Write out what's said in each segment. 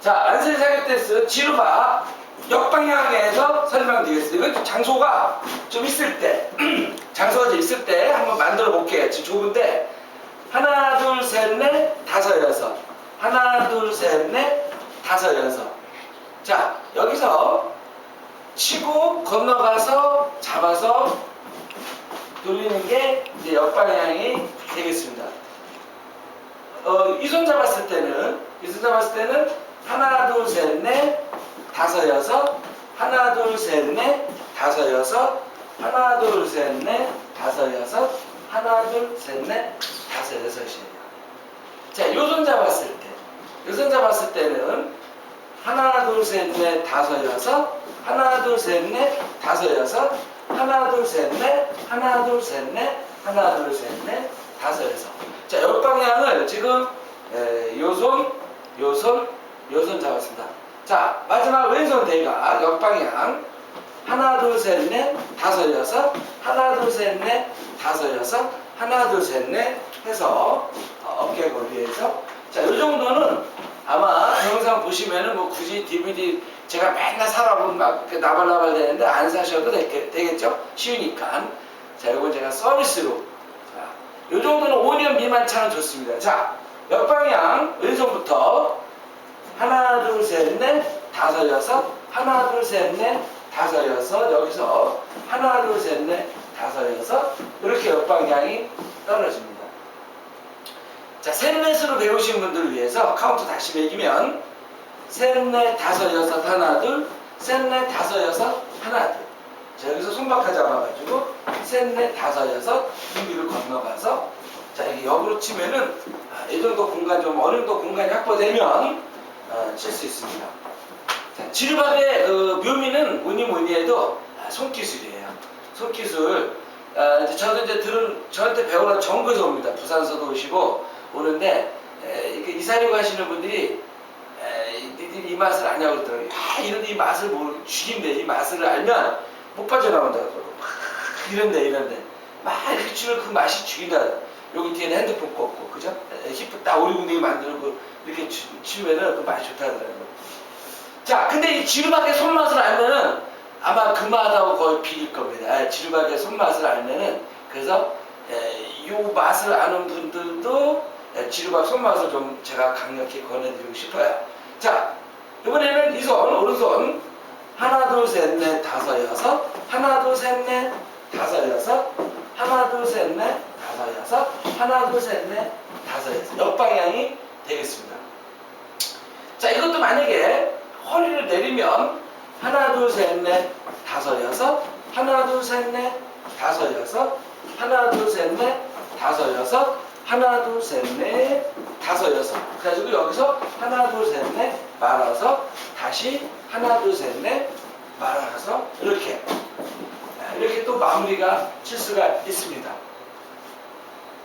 자, 안세 사격대스 지루바 역방향에서 설명드리겠습니다. 이건 장소가 좀 있을 때, 장소가 좀 있을 때 한번 만들어 볼게요. 지금 좁은데, 하나, 둘, 셋, 넷, 다섯, 여섯. 하나, 둘, 셋, 넷, 다섯, 여섯. 자, 여기서 치고 건너가서 잡아서 돌리는 게 이제 역방향이 되겠습니다. 어, 이 손 잡았을 때는 이 손 잡았을 때는 하나 둘 셋 넷 다섯 여섯. 하나 둘 셋 넷 다섯 여섯. 하나 둘 셋 넷 다섯 여섯. 하나 둘 셋 넷 다섯 여섯이에요. 자, 요손 잡았을 때, 요손 잡았을 때는 하나 둘 셋 넷 다섯 여섯. 하나 둘 셋 넷 다섯 여섯. 하나 둘 셋 넷 하나 둘 셋 넷 하나 둘 셋 넷 다섯 여섯. 자 옆 방향을 지금 요손 요손 요손 잡았습니다 자 마지막 왼손 대가 옆방향 하나 둘 셋 넷 다섯 여섯 하나 둘 셋 넷 다섯 여섯 하나 둘 셋 넷 해서 어, 어깨 거리에서 자 요 정도는 아마 영상 보시면은 뭐 굳이 DVD 제가 맨날 사라보면 막 나발나발 되는데 안 사셔도 되겠, 되겠죠? 쉬우니까. 자, 이건 제가 서비스로. 자, 요 정도는 5년 미만 차는 좋습니다. 자, 옆방향 왼손부터 하나, 둘, 셋, 넷, 다섯, 여섯, 하나, 둘, 셋, 넷, 다섯, 여섯, 여기서 하나, 둘, 셋, 넷, 다섯, 여섯, 이렇게 옆방향이 떨어집니다. 자, 셋넷으로 배우신 분들을 위해서 카운트 다시 매기면 셋넷 다섯 여섯 하나 둘. 셋넷 다섯 여섯 하나 둘. 자, 여기서 손바닥 잡아가지고 셋넷 다섯 여섯 준비를 건너가서 자, 이게 역으로 치면은 아, 이 정도 공간 좀 어느 정도 공간이 확보되면 어, 칠수 있습니다. 자, 지르박의 그 묘미는 뭐니 뭐니 해도 아, 손기술이에요. 손기술. 아, 저도 이제 들은 저한테 배우러 전국에서 옵니다. 부산서도 오시고 오는데 이사료 가시는 분들이 에, 니들이 이 맛을 아냐고 그러더라고요. 아, 이런 이 맛을 모르 죽인데 이 맛을 알면 못 빠져나온다고 막 이런데 이런데 막 이렇게 주면 그 맛이 죽인다. 여기 뒤에는 핸드폰 꽂고 그죠? 에, 히프 딱 오리궁뎅이 만들고 이렇게 치, 치면은 그 맛이 좋다더라고요. 자, 근데 이 지루박의 손맛을 알면은 아마 그 맛하고 거의 비릴 겁니다. 아, 지루박의 손맛을 알면은 그래서 에, 요 맛을 아는 분들도 에, 지루박 손맛을 좀 제가 강력히 권해드리고 싶어요. 자, 이번에는 이 손, 오른손 하나, 둘, 셋, 넷, 다섯, 여섯 하나, 둘, 셋, 넷, 다섯, 여섯 하나, 둘, 셋, 넷, 다섯, 여섯 하나, 둘, 셋, 넷, 다섯, 여섯 옆방향이 되겠습니다. 자, 이것도 만약에 허리를 내리면 하나, 둘, 셋, 넷, 다섯, 여섯 하나, 둘, 셋, 넷, 다섯, 여섯 하나, 둘, 셋, 넷, 다섯, 여섯 하나, 둘, 셋, 넷, 다섯, 여섯 그래가지고 여기서 하나, 둘, 셋, 넷 말아서 다시 하나, 둘, 셋, 넷 말아서 이렇게 이렇게 또 마무리가 칠 수가 있습니다.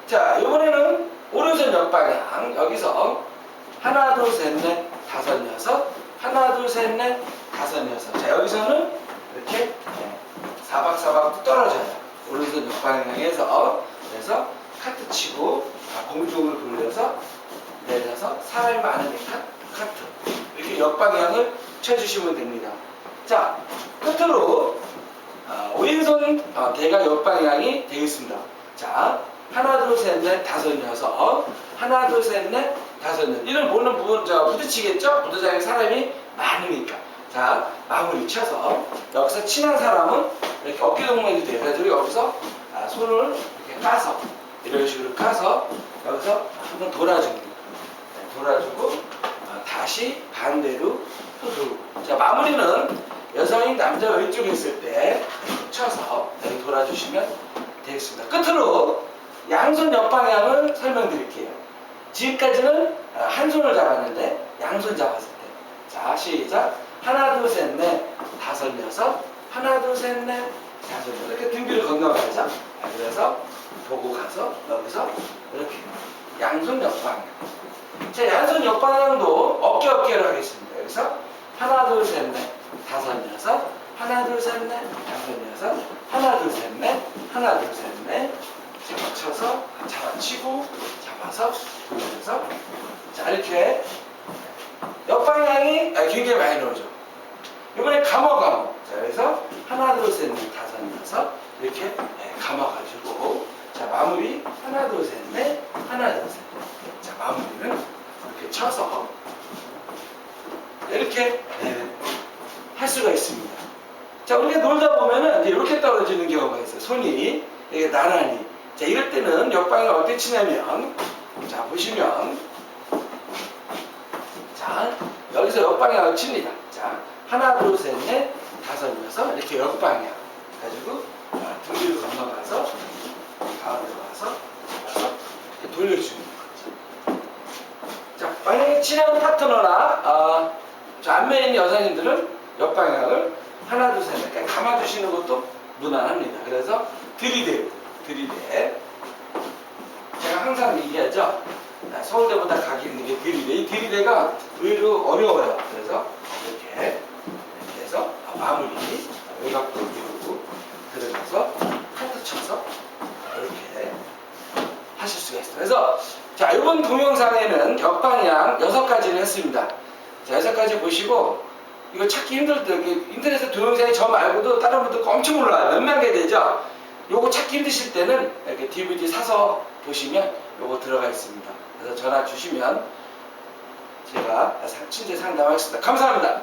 자, 이번에는 오른손 옆방향 여기서 하나, 둘, 셋, 넷, 다섯, 여섯 하나, 둘, 셋, 넷, 다섯, 여섯 자, 여기서는 이렇게 네, 사박사박 떨어져요. 오른손 옆방향에서 그래서 카트 치고 아, 공중을 돌려서 내려서 사람이 많으니까 카트 이렇게 옆방향을 쳐주시면 됩니다. 자, 끝으로 아, 왼손 어, 대가 옆방향이 되겠습니다. 자, 하나, 둘, 셋, 넷, 다섯, 여섯. 하나, 둘, 셋, 넷, 다섯, 여섯. 이런 보는 부분, 저, 부딪히겠죠? 부도장에 사람이 많으니까. 자, 마무리 쳐서. 여기서 친한 사람은 이렇게 어깨 동무해도 돼요. 그래서 여기서 아, 손을 이렇게 까서, 이런 식으로 까서, 여기서 한번 돌아줍니다. 네, 돌아주고, 어, 다시 반대로 또 돌고. 자, 마무리는 여성이 남자 왼쪽에 있을 때 쳐서 돌아주시면 되겠습니다. 끝으로 양손 옆방향을 설명드릴게요. 지금까지는 어, 한 손을 잡았는데 양손 잡았을 때. 자, 시작. 하나, 둘, 셋, 넷, 다섯, 여섯. 하나, 둘, 셋, 넷, 다섯, 여섯. 이렇게 등비를 건너가죠. 자, 그래서 보고 가서 여기서 이렇게 양손 옆방향. 자, 양손 옆방향도 어깨 어깨로 하겠습니다. 여기서 하나, 둘, 셋, 넷, 다섯, 여섯. 하나, 둘, 셋, 넷, 다섯, 여섯. 하나, 둘, 셋, 넷, 하나, 둘, 셋, 넷. 잡아쳐서 잡아치고 잡아서 돌려서 자 이렇게 옆방향이 굉장히 많이 나오죠. 이번에 감어 감어. 자, 그래서 하나, 둘, 셋, 넷, 다섯, 여섯 이렇게 네, 감아가지고 자 마무리 하나, 둘, 셋, 넷, 하나, 둘, 셋. 넷. 자 마무리는 이렇게 쳐서 이렇게 네, 할 수가 있습니다. 자 우리가 놀다 보면은 이렇게 떨어지는 경우가 있어요. 손이 이게 나란히. 자 이럴 때는 역방을 어떻게 치냐면 자 보시면 자 여기서 역방향을 칩니다. 자 하나 둘 셋 넷 다섯 여섯 이렇게 역방향 가지고 자, 등 뒤로 건너가서 가운데로 와서 이렇게 돌려주는 거죠. 자 만약에 친한 파트너나 아, 저 안면에 있는 여성님들은 옆방향을 하나 둘 셋 넷 감아주시는 것도 무난합니다. 그래서 들이대 들이대 제가 항상 얘기하죠. 아, 서울대보다 각이 있는 게 들이대. 이 들이대가 의외로 어려워요. 그래서 이렇게 이렇게 해서 아, 마무리 외곽도 이루고 들어가서 카트 쳐서 이렇게 하실 수가 있어요. 그래서 자 이번 동영상에는 역방향 여섯 가지를 했습니다. 자 여섯 가지 보시고 이거 찾기 힘들 때 인터넷에 동영상이 저 말고도 다른 분들 거 엄청 올라와요. 몇만 개 되죠. 요거 찾기 힘드실 때는 이렇게 DVD 사서 보시면 요거 들어가 있습니다. 그래서 전화 주시면 제가 친제 상담하겠습니다. 감사합니다.